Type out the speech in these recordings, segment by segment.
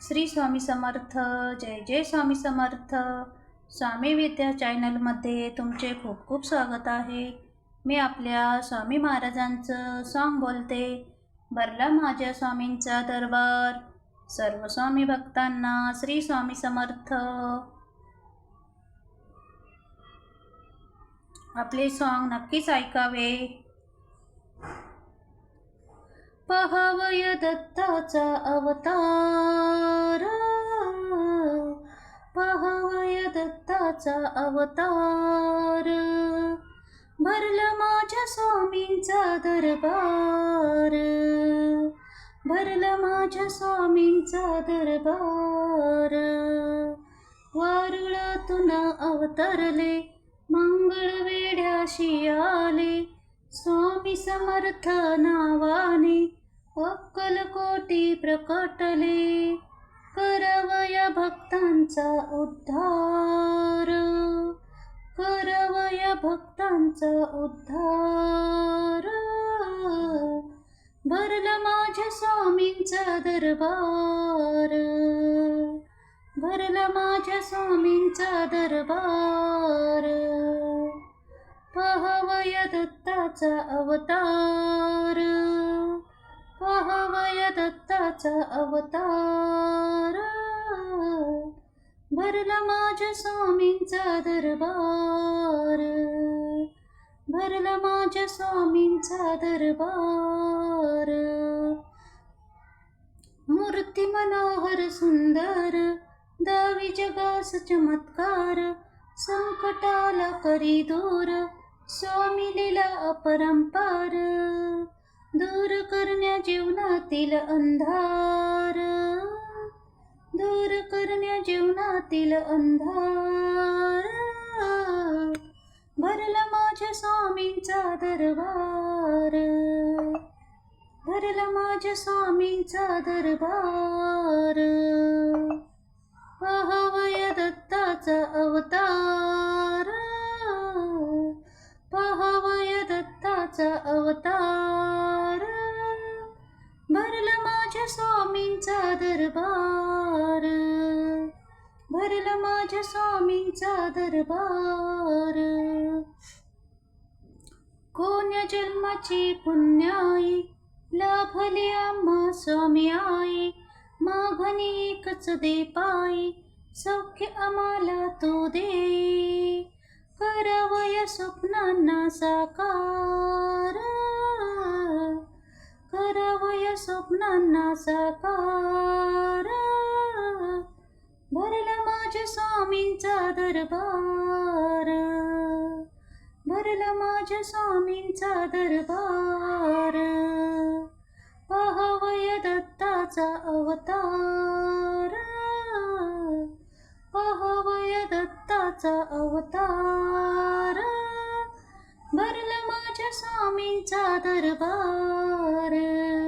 श्री स्वामी समर्थ जय जय स्वामी समर्थ. स्वामी विद्या चॅनलमध्ये तुमचे खूप खूप स्वागत आहे. मी आपल्या स्वामी महाराजांचं सॉन्ग बोलते. भरला माझ्या स्वामींचा दरबार. सर्व स्वामी भक्तांना श्री स्वामी समर्थ. आपले सॉन्ग नक्कीच ऐकावे. पहावय दत्ताचा अवतार पहावय दत्ताचा अवतार भरला माझ्या स्वामींचा दरबार. भरला माझ्या स्वामींचा दरबार. वारुळातून अवतरले मंगळ वेड्याशी आले. स्वामी समर्थ नावाने अक्कलकोटी प्रकटले करवय भक्तांचा उद्धार. करवय भक्तांचा उद्धार. भरला माझ्या स्वामींचा दरबार. भरला माझ्या स्वामींचा दरबार. पहावय दत्ताचा अवतार. पाहावय दत्ताचा अवतार. भरला माझ्या स्वामींचा दरबार. भरला माझ्या स्वामींचा दरबार. मूर्ती मनोहर सुंदर दावी जगास चमत्कार संकटाला करी दूर स्वामी लीला अपरंपार. करण्या जीवनातील अंधार. दूर करण्या जीवनातील अंधार. भरला माझ्या स्वामींचा दरबार. भरला माझ्या स्वामींचा दरबार. पहावय दत्ताचा अवतार. स्वामींचा दरबार. भरला माझ्या स्वामींचा दरबार. कोण्या जन्माची पुण्याई लाभली आम्हा स्वामी आई. माघनी एकच दे पायी सौख्य आम्हाला तो दे. करवय स्वप्नांना साकार. करवय स्वप्नांना साकार. भरला माझ्या स्वामींचा दरबार. भरला माझ्या स्वामींचा दरबार. पहावय दत्ताचा अवतार. पहावय दत्ताचा अवतार. भरला माझ्या स्वामींचा दरबार.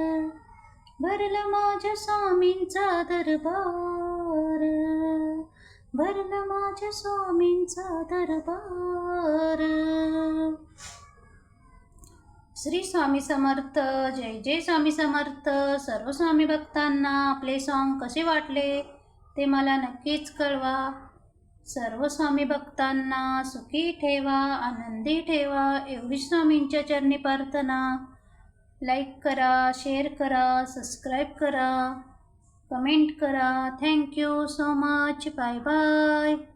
भरला माझ्या स्वामींचा दरबार. भरला माझ्या स्वामींचा दरबार. श्री स्वामी समर्थ जय जय स्वामी समर्थ. सर्व स्वामी भक्तांना आपले सॉन्ग कसे वाटले ते मला नक्कीच कळवा. सर्व स्वामी भक्तांना सुखी ठेवा आनंदी ठेवा. एवढी स्वामींच्या चरणी प्रार्थना लाईक करा शेअर करा सबस्क्राईब करा कमेंट करा. Thank you so much. Bye bye.